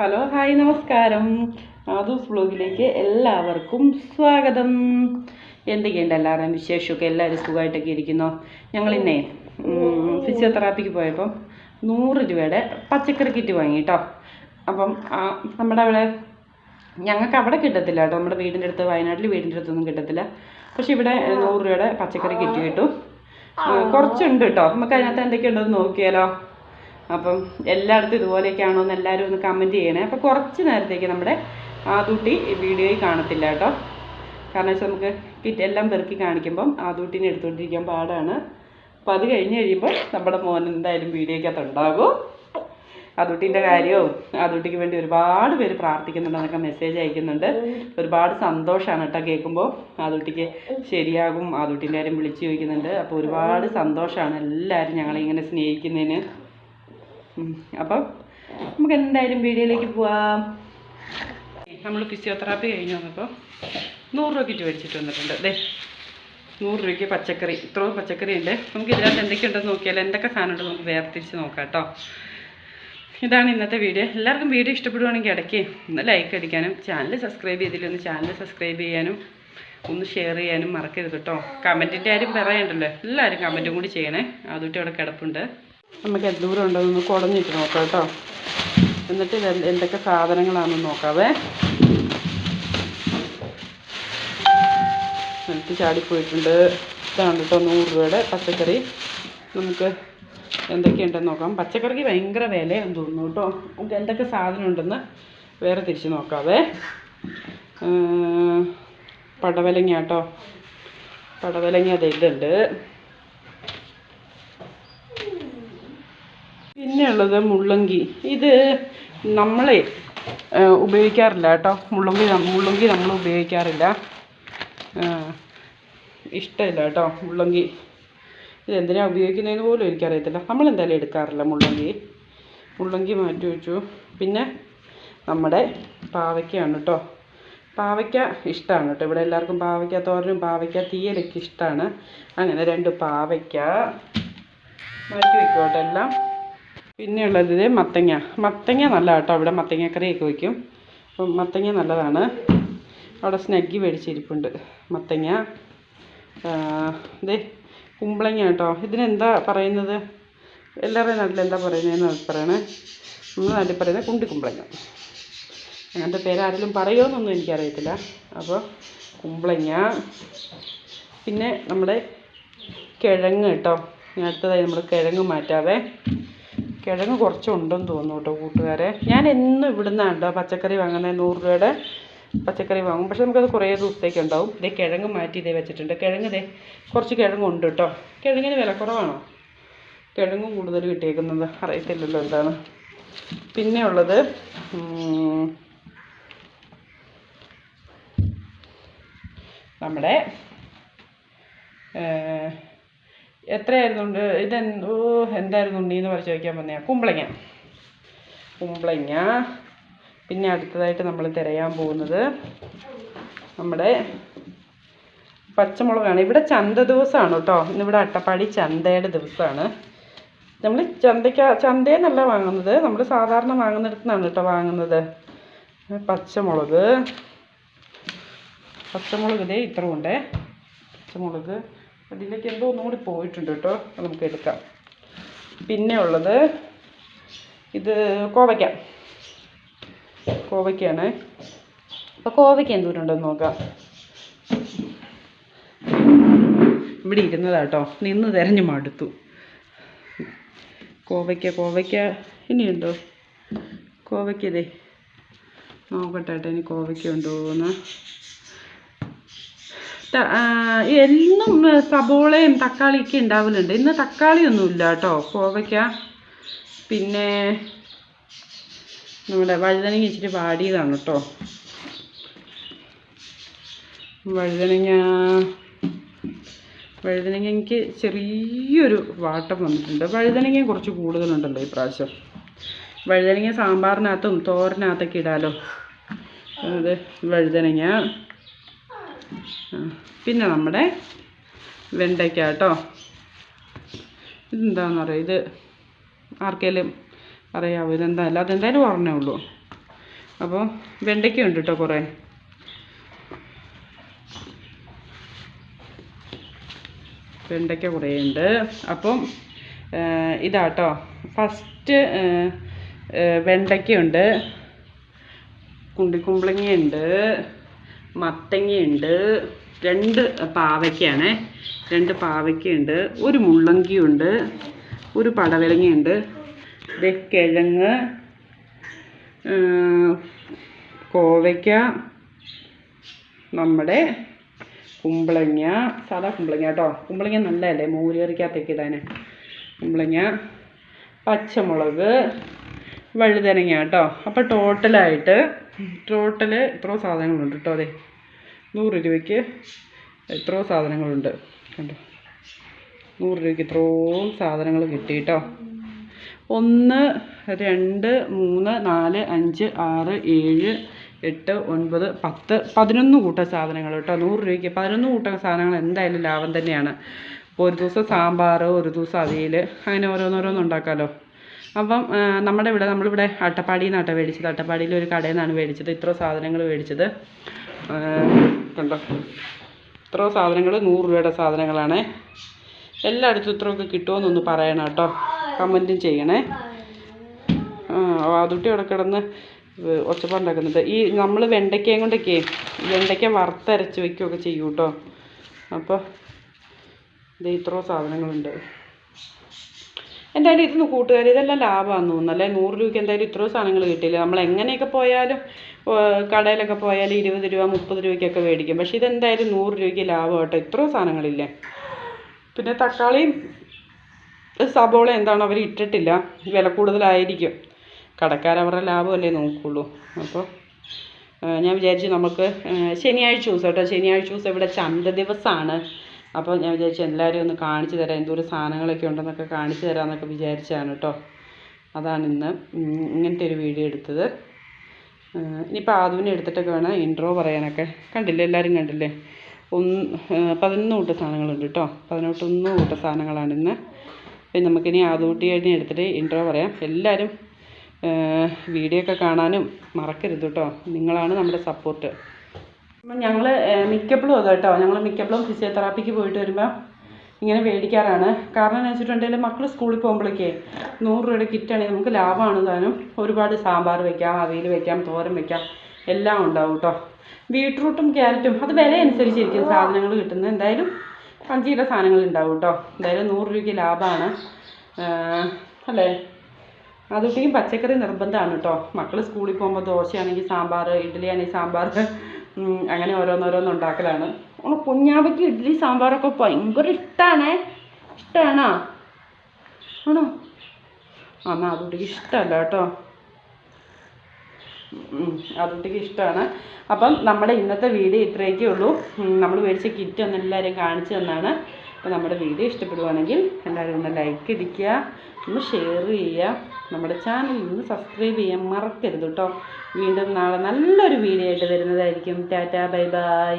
Hello hi നമസ്കാരം. ആദൂസ് വ്ലോഗിലേക്ക് എല്ലാവർക്കും സ്വാഗതം. എന്തൊക്കെയുണ്ട് എല്ലാവരുടെയും വിശേഷമൊക്കെ? എല്ലാവരും സുഖമായിട്ടൊക്കെ ഇരിക്കുന്നു? ഞങ്ങളിന്നേ ഫിസിയോതെറാപ്പിക്ക് പോയപ്പം നൂറ് രൂപയുടെ പച്ചക്കറി കിറ്റ് വാങ്ങി കേട്ടോ അപ്പം നമ്മുടെ അവിടെ ഞങ്ങൾക്ക് അവിടെ കിട്ടത്തില്ല കേട്ടോ നമ്മുടെ വീടിന്റെ അടുത്ത് വയനാട്ടിൽ വീടിന്റെ അടുത്തൊന്നും കിട്ടത്തില്ല. പക്ഷെ ഇവിടെ നൂറ് രൂപയുടെ പച്ചക്കറി കിറ്റ് കിട്ടും. കുറച്ചുണ്ട് കേട്ടോ നമുക്ക് അതിനകത്ത് എന്തൊക്കെയുണ്ടെന്ന് നോക്കിയാലോ? അപ്പം എല്ലായിടത്തും ഇതുപോലെയൊക്കെയാണോ എന്ന് എല്ലാവരും ഒന്ന് കമന്റ് ചെയ്യണേ. അപ്പോൾ കുറച്ച് നേരത്തേക്ക് നമ്മുടെ ആദൂട്ടി വീഡിയോയിൽ കാണത്തില്ല കേട്ടോ. കാരണം വെച്ചാൽ നമുക്ക് കിറ്റ് എല്ലാം പെറുക്കി കാണിക്കുമ്പം ആദൂട്ടിനെ എടുത്തുകൊണ്ടിരിക്കാൻ പാടാണ്. അപ്പോൾ അത് കഴിഞ്ഞ് കഴിയുമ്പോൾ നമ്മുടെ മോൻ എന്തായാലും വീഡിയോയ്ക്കകത്ത് ഉണ്ടാകും അതുട്ടിന്റെ കാര്യവും അതുട്ടിക്ക് വേണ്ടി ഒരുപാട് പേര് പ്രാർത്ഥിക്കുന്നുണ്ടെന്നൊക്കെ മെസ്സേജ് അയക്കുന്നുണ്ട്. ഒരുപാട് സന്തോഷമാണ് കേട്ടോ കേൾക്കുമ്പോൾ അതുട്ടിക്ക് ശരിയാകും അതുട്ടിന്റെ കാര്യം വിളിച്ചു ചോദിക്കുന്നുണ്ട്. അപ്പോൾ ഒരുപാട് സന്തോഷമാണ് എല്ലാവരും ഞങ്ങളെ ഇങ്ങനെ സ്നേഹിക്കുന്നതിന്. അപ്പം നമുക്ക് എന്തായാലും വീഡിയോയിലേക്ക് പോവാം. നമ്മൾ ഫിസിയോതെറാപ്പി കഴിഞ്ഞ് വന്നപ്പോൾ നൂറ് രൂപ കിറ്റ് മേടിച്ചിട്ട് വന്നിട്ടുണ്ട്. അതെ നൂറ് രൂപയ്ക്ക് പച്ചക്കറി. ഇത്ര പച്ചക്കറി ഉണ്ട്. നമുക്ക് ഇതിനകത്ത് എന്തൊക്കെയുണ്ടെന്ന് നോക്കിയാൽ എന്തൊക്കെ സാധനം ഉണ്ടെന്ന് നമുക്ക് വേർതിരിച്ച് നോക്കാം കേട്ടോ. ഇതാണ് ഇന്നത്തെ വീഡിയോ. എല്ലാവർക്കും വീഡിയോ ഇഷ്ടപ്പെടുവാണെങ്കിൽ ഇടയ്ക്ക് ഒന്ന് ലൈക്ക് അടിക്കാനും ചാനൽ സബ്സ്ക്രൈബ് ചെയ്തില്ലൊന്ന് ചാനൽ സബ്സ്ക്രൈബ് ചെയ്യാനും ഒന്ന് ഷെയർ ചെയ്യാനും മറക്കരുത് കേട്ടോ. കമന്റിന്റെ ആരും പറയണ്ടല്ലോ. എല്ലാവരും കമന്റും കൂടി ചെയ്യണേ. അതുകൊണ്ട് അവിടെ കിടപ്പുണ്ട്. നമുക്ക് എത്ര ദൂരം ഉണ്ടോയെന്ന് കുടഞ്ഞിട്ട് നോക്കാം കേട്ടോ. എന്നിട്ട് ഇത് എന്തൊക്കെ സാധനങ്ങളാണെന്ന് നോക്കാവേ. നിലത്ത് ചാടിപ്പോയിട്ടുണ്ട്. ഇതാണ് കേട്ടോ നൂറ് രൂപയുടെ പച്ചക്കറി. നമുക്ക് എന്തൊക്കെയുണ്ടെന്ന് നോക്കാം. പച്ചക്കറിക്ക് ഭയങ്കര വിലയാണെന്ന് തോന്നുന്നു കേട്ടോ. നമുക്ക് എന്തൊക്കെ സാധനം ഉണ്ടെന്ന് വേറെ തിരിച്ച് നോക്കാവേ. പടവലങ്ങ കേട്ടോ. പടവലങ്ങ അത് പിന്നെ ഉള്ളത് മുള്ളങ്കി. ഇത് നമ്മളെ ഉപയോഗിക്കാറില്ല കേട്ടോ. മുള്ളങ്കി മുള്ളങ്കി നമ്മൾ ഉപയോഗിക്കാറില്ല. ഇഷ്ടമില്ല കേട്ടോ മുള്ളങ്കി. ഇത് എന്തിനാണ് ഉപയോഗിക്കുന്നതെന്ന് പോലും എനിക്കറിയത്തില്ല. നമ്മൾ എന്തായാലും എടുക്കാറില്ല മുള്ളങ്കി. മുള്ളങ്കി മാറ്റി വെച്ചു. പിന്നെ നമ്മുടെ പാവയ്ക്കയാണ് കേട്ടോ. പാവയ്ക്ക ഇഷ്ടമാണ് കേട്ടോ. ഇവിടെ എല്ലാവർക്കും പാവയ്ക്ക തോരനും പാവയ്ക്ക തീയലൊക്കെ ഇഷ്ടമാണ്. അങ്ങനെ രണ്ട് പാവയ്ക്ക മാറ്റി വെക്കും കേട്ടോ എല്ലാം. പിന്നെയുള്ളത് ഇത് മത്തങ്ങ. മത്തങ്ങ നല്ല കേട്ടോ അവിടെ മത്തങ്ങക്കറിയൊക്കെ വയ്ക്കും അപ്പം മത്തങ്ങ നല്ലതാണ്. അവിടെ സ്നഗ്ഗി മേടിച്ചിരിപ്പുണ്ട് മത്തങ്ങ. ഇതേ കുമ്പളങ്ങ കേട്ടോ. ഇതിനെന്താ പറയുന്നത്? എല്ലാവരുടെയും നാട്ടിൽ എന്താ പറയുന്നതെന്ന് പറയണേ നമ്മുടെ നാട്ടിൽ പറയുന്നത് കുണ്ടിക്കുമ്പളങ്ങ. അങ്ങനത്തെ പേരാരെങ്കിലും പറയുമോയെന്നൊന്നും എനിക്കറിയത്തില്ല. അപ്പോൾ കുമ്പളങ്ങ. പിന്നെ നമ്മുടെ കിഴങ്ങ് കേട്ടോ. അടുത്തതായി നമ്മൾ കിഴങ്ങ് മാറ്റാവേ. കിഴങ്ങ് കുറച്ചുണ്ടെന്ന് തോന്നുന്നു കേട്ടോ കൂട്ടുകാരെ. ഞാൻ എന്നും ഇവിടുന്നാണ് കേട്ടോ പച്ചക്കറി വാങ്ങുന്നത് നൂറ് രൂപയുടെ പച്ചക്കറി വാങ്ങും. പക്ഷെ നമുക്കത് കുറേ ദിവസത്തേക്ക് ഉണ്ടാവും. ഇതേ കിഴങ്ങ് മാറ്റി ഇതേ വെച്ചിട്ടുണ്ട്. കിഴങ്ങ് ഇതേ കുറച്ച് കിഴങ്ങുണ്ട് കേട്ടോ. കിഴങ്ങിന് വില കുറവാണോ? കിഴങ്ങ് കൂടുതൽ കിട്ടിയേക്കുന്നത്. അറിയത്തില്ലല്ലോ എന്താണ്. പിന്നെ ഉള്ളത് നമ്മുടെ എത്രയായിരുന്നു ഉണ്ട്? ഇത് ഓ എന്തായിരുന്നു ഉണ്ണീന്ന് പറഞ്ഞ് ചോദിക്കാൻ വന്നേ. കുമ്പളങ്ങ. കുമ്പളങ്ങ. പിന്നെ അടുത്തതായിട്ട് നമ്മൾ തിരയാൻ പോകുന്നത് നമ്മുടെ പച്ചമുളകാണ്. ഇവിടെ ചന്ത ദിവസമാണ് കേട്ടോ. ഇന്നിവിടെ അട്ടപ്പാടി ചന്തയുടെ ദിവസമാണ് നമ്മൾ ചന്തയ്ക്ക് ചന്തയിൽ നിന്നല്ല വാങ്ങുന്നത്. നമ്മൾ സാധാരണ വാങ്ങുന്നിടത്തു നിന്നാണ് കേട്ടോ വാങ്ങുന്നത്. പച്ചമുളക്. പച്ചമുളക് ഇതേ ഇത്ര ഉണ്ടേ. പച്ചമുളക് അതിലേക്ക് എന്തോ ഒന്നും കൂടി പോയിട്ടുണ്ട് കേട്ടോ. നമുക്ക് എടുക്കാം. പിന്നെ ഉള്ളത് ഇത് കോവയ്ക്ക. കോവയ്ക്കാണ് അപ്പോൾ കോവയ്ക്ക എന്തോരം ഉണ്ടെന്ന് നോക്കാം. ഇവിടെ ഇരുന്നതാ കേട്ടോ. നിന്ന് തിരഞ്ഞു മടുത്തു. കോവയ്ക്ക കോവയ്ക്ക. ഇനിയുണ്ടോ? കോവയ്ക്കതേ നോക്കട്ടെ ഇനി കോവയ്ക്ക ആ, എന്നും സബോളയും തക്കാളിയൊക്കെ ഉണ്ടാവലുണ്ട്. ഇന്ന് തക്കാളിയൊന്നുമില്ല കേട്ടോ കോവയ്ക്ക. പിന്നെ നമ്മുടെ വഴുതനങ്ങ ഇച്ചിരി വാടിയതാണ് കേട്ടോ. വഴുതനങ്ങ വഴുതനങ്ങയ്ക്ക് ചെറിയൊരു വാട്ടം വന്നിട്ടുണ്ട്. വഴുതനങ്ങ കുറച്ച് കൂടുതലുണ്ടല്ലോ ഈ പ്രാവശ്യം. വഴുതനങ്ങ സാമ്പാറിനകത്തും തോരനകത്തൊക്കെ ഇടാലോ. അത് വഴുതനങ്ങ. പിന്നെ നമ്മുടെ വെണ്ടയ്ക്ക കേട്ടോ. ഇതെന്താണെന്ന് അറിയാം? ഇത് ആർക്കെങ്കിലും അറിയാവോ? ഇതെന്താ? അല്ല അതെന്തായാലും പറഞ്ഞേ ഉള്ളൂ. അപ്പോൾ വെണ്ടയ്ക്ക ഉണ്ട് കേട്ടോ കുറേ. വെണ്ടയ്ക്ക കുറേ ഉണ്ട്. അപ്പം ഇതാ ഇതാട്ടോ ഫസ്റ്റ് വെണ്ടയ്ക്കയുണ്ട് കുണ്ടിക്കുമ്പളങ്ങയുണ്ട് മത്തങ്ങയുണ്ട്. രണ്ട് പാവയ്ക്കാണേ. രണ്ട് പാവയ്ക്കയുണ്ട് ഒരു മുള്ളങ്കിയുണ്ട്. ഒരു പടവലങ്ങയുണ്ട്. ഇത് കിഴങ്ങ് കോവയ്ക്ക നമ്മുടെ കുമ്പളങ്ങ. സാധാ കുമ്പളങ്ങ കേട്ടോ കുമ്പളങ്ങ നല്ലതല്ലേ? മോരുകറിക്കകത്തേക്ക് ഇടാൻ കുമ്പളങ്ങ പച്ചമുളക് വഴുതനങ്ങ കേട്ടോ അപ്പോൾ ടോട്ടലായിട്ട് ടോട്ടൽ ഇത്രയും സാധനങ്ങളുണ്ട് കേട്ടോ അതെ നൂറ് രൂപയ്ക്ക് എത്രയോ സാധനങ്ങളുണ്ട്. കണ്ടോ? നൂറ് രൂപയ്ക്ക് ഇത്രയും സാധനങ്ങൾ കിട്ടി കേട്ടോ ഒന്ന് രണ്ട് മൂന്ന് നാല് അഞ്ച് ആറ് ഏഴ് എട്ട് ഒൻപത് പത്ത് പതിനൊന്ന് കൂട്ടം സാധനങ്ങൾ കേട്ടോ നൂറ് രൂപയ്ക്ക് പതിനൊന്ന് കൂട്ടം സാധനങ്ങൾ എന്തായാലും ലാഭം തന്നെയാണ്. ഇപ്പോൾ ഒരു ദിവസം സാമ്പാർ ഒരു ദിവസം അവിയൽ അങ്ങനെ ഓരോന്നോരോന്ന് ഉണ്ടാക്കാമല്ലോ അപ്പം നമ്മുടെ ഇവിടെ നമ്മളിവിടെ അട്ടപ്പാടിയിൽ നിന്നാട്ടോ മേടിച്ചത്. അട്ടപ്പാടിയിൽ ഒരു കടയിൽ നിന്നാണ് മേടിച്ചത്. ഇത്ര സാധനങ്ങൾ മേടിച്ചത്. കണ്ടോ? ഇത്ര സാധനങ്ങൾ നൂറ് രൂപയുടെ സാധനങ്ങളാണ്. എല്ലായിടത്തും ഇത്രയൊക്കെ കിട്ടുമെന്നൊന്ന് പറയണം കേട്ടോ. കമന്റും ചെയ്യണേ. ആ വാതുട്ടി അവിടെ കിടന്ന് ഒച്ചപ്പാണ്ടാക്കുന്നുണ്ട് ഈ നമ്മൾ വെണ്ടയ്ക്കയും കൊണ്ടൊക്കെ വെണ്ടയ്ക്ക വറുത്തരച്ച് വെക്കുകയൊക്കെ ചെയ്യും കേട്ടോ അപ്പോൾ ഇത് ഇത്രയോ സാധനങ്ങളുണ്ട്. എന്തായാലും ഇതൊന്ന് കൂട്ടുകാർ ഇതെല്ലാം ലാഭമാണെന്ന് തോന്നുന്നു. അല്ലേ? നൂറ് രൂപയ്ക്ക് എന്തായാലും ഇത്രയും സാധനങ്ങൾ കിട്ടില്ല നമ്മൾ എങ്ങനെയൊക്കെ പോയാലും കടയിലൊക്കെ പോയാലും ഇരുപത് രൂപ മുപ്പത് രൂപയ്ക്കൊക്കെ മേടിക്കും. പക്ഷേ ഇതെന്തായാലും നൂറ് രൂപയ്ക്ക് ലാഭം കേട്ടോ. ഇത്രയും സാധനങ്ങളില്ലേ? പിന്നെ തക്കാളിയും സബോള എന്താണ് അവർ ഇട്ടിട്ടില്ല. വില കൂടുതലായിരിക്കും. കടക്കാർ അവരുടെ ലാഭമല്ലേ നോക്കുള്ളൂ. അപ്പോൾ ഞാൻ വിചാരിച്ചു നമുക്ക് ശനിയാഴ്ച ദിവസം കേട്ടോ. ശനിയാഴ്ച ദിവസം ഇവിടെ ചന്ത ദിവസമാണ്. അപ്പോൾ ഞാൻ വിചാരിച്ചു എല്ലാവരും ഒന്ന് കാണിച്ചു തരാം എന്തോരം സാധനങ്ങളൊക്കെ ഉണ്ടെന്നൊക്കെ കാണിച്ചു തരാമെന്നൊക്കെ വിചാരിച്ചാണ് കേട്ടോ. അതാണ് ഇന്ന് ഇങ്ങനത്തെ ഒരു വീഡിയോ എടുത്തത്. ഇനിയിപ്പോൾ ആദുവിനെ എടുത്തിട്ടൊക്കെ വേണം ഇൻട്രോ പറയാനൊക്കെ. കണ്ടില്ലേ? എല്ലാവരും കണ്ടില്ലേ? ഒന്ന് പതിനൊന്ന് കൂട്ട സാധനങ്ങളുണ്ട് കേട്ടോ. പതിനെട്ടൊന്ന് കൂട്ട സാധനങ്ങളാണ് ഇന്ന്. പിന്നെ നമുക്കിനി ആദൂട്ടിയെ എടുത്തിട്ട് ഇൻട്രോ പറയാം. എല്ലാവരും വീഡിയോ ഒക്കെ കാണാനും മറക്കരുത് കേട്ടോ. നിങ്ങളാണ് നമ്മുടെ സപ്പോർട്ട് അപ്പം ഞങ്ങൾ മിക്കപ്പോഴും അത് കേട്ടോ. ഞങ്ങൾ മിക്കപ്പോഴും ഫിസിയോതെറാപ്പിക്ക് പോയിട്ട് വരുമ്പോൾ ഇങ്ങനെ മേടിക്കാറാണ്. കാരണം എന്ന് വെച്ചിട്ടുണ്ടെങ്കിൽ മക്കൾ സ്കൂളിൽ പോകുമ്പോഴേക്കേ നൂറ് രൂപയുടെ കിറ്റാണെങ്കിൽ നമുക്ക് ലാഭമാണ് താനും ഒരുപാട് സാമ്പാർ വെക്കാം അവിയൽ വെക്കാം തോരൻ വെക്കാം. എല്ലാം ഉണ്ടാവും കേട്ടോ. ബീട്രൂട്ടും ക്യാരറ്റും അത് വില അനുസരിച്ചിരിക്കും സാധനങ്ങൾ കിട്ടുന്നത്. എന്തായാലും പഞ്ചീര സാധനങ്ങൾ ഉണ്ടാവും കേട്ടോ. എന്തായാലും നൂറ് രൂപയ്ക്ക് ലാഭമാണ്. അല്ലേ? അതുകൊണ്ടെങ്കിൽ പച്ചക്കറി നിർബന്ധമാണ് കേട്ടോ. മക്കൾ സ്കൂളിൽ പോകുമ്പോൾ ദോശയാണെങ്കിൽ സാമ്പാർ ഇഡ്ഡലി ആണെങ്കിൽ സാമ്പാർ അങ്ങനെ ഓരോന്നോരോന്ന് ഉണ്ടാക്കലാണ്. ഓ കുഞ്ഞാവയ്ക്ക് ഇഡ്ഡലി സാമ്പാറൊക്കെ ഭയങ്കര ഇഷ്ടമാണേ ഇഷ്ടമാണോ ആണോ? എന്നാൽ അതുകൊണ്ടിക്ക് ഇഷ്ടമല്ല കേട്ടോ. അതുകൊണ്ടിക്ക് ഇഷ്ടമാണ്. അപ്പം നമ്മുടെ ഇന്നത്തെ വീഡിയോ ഇത്രയൊക്കെ ഉള്ളൂ. നമ്മൾ മേടിച്ച കിറ്റ് ഒന്ന് എല്ലാവരെയും കാണിച്ചു തന്നാണ്. അപ്പോൾ നമ്മുടെ വീഡിയോ ഇഷ്ടപ്പെടുവാണെങ്കിൽ എല്ലാവരും ഒന്ന് ലൈക്ക് അടിക്കുക ഒന്ന് ഷെയർ ചെയ്യുക. നമ്മുടെ ചാനൽ ഒന്ന് സബ്സ്ക്രൈബ് ചെയ്യാൻ മറക്കരുത് കേട്ടോ വീണ്ടും നാളെ നല്ലൊരു വീഡിയോ ആയിട്ട് വരുന്നതായിരിക്കും. Tata bye bye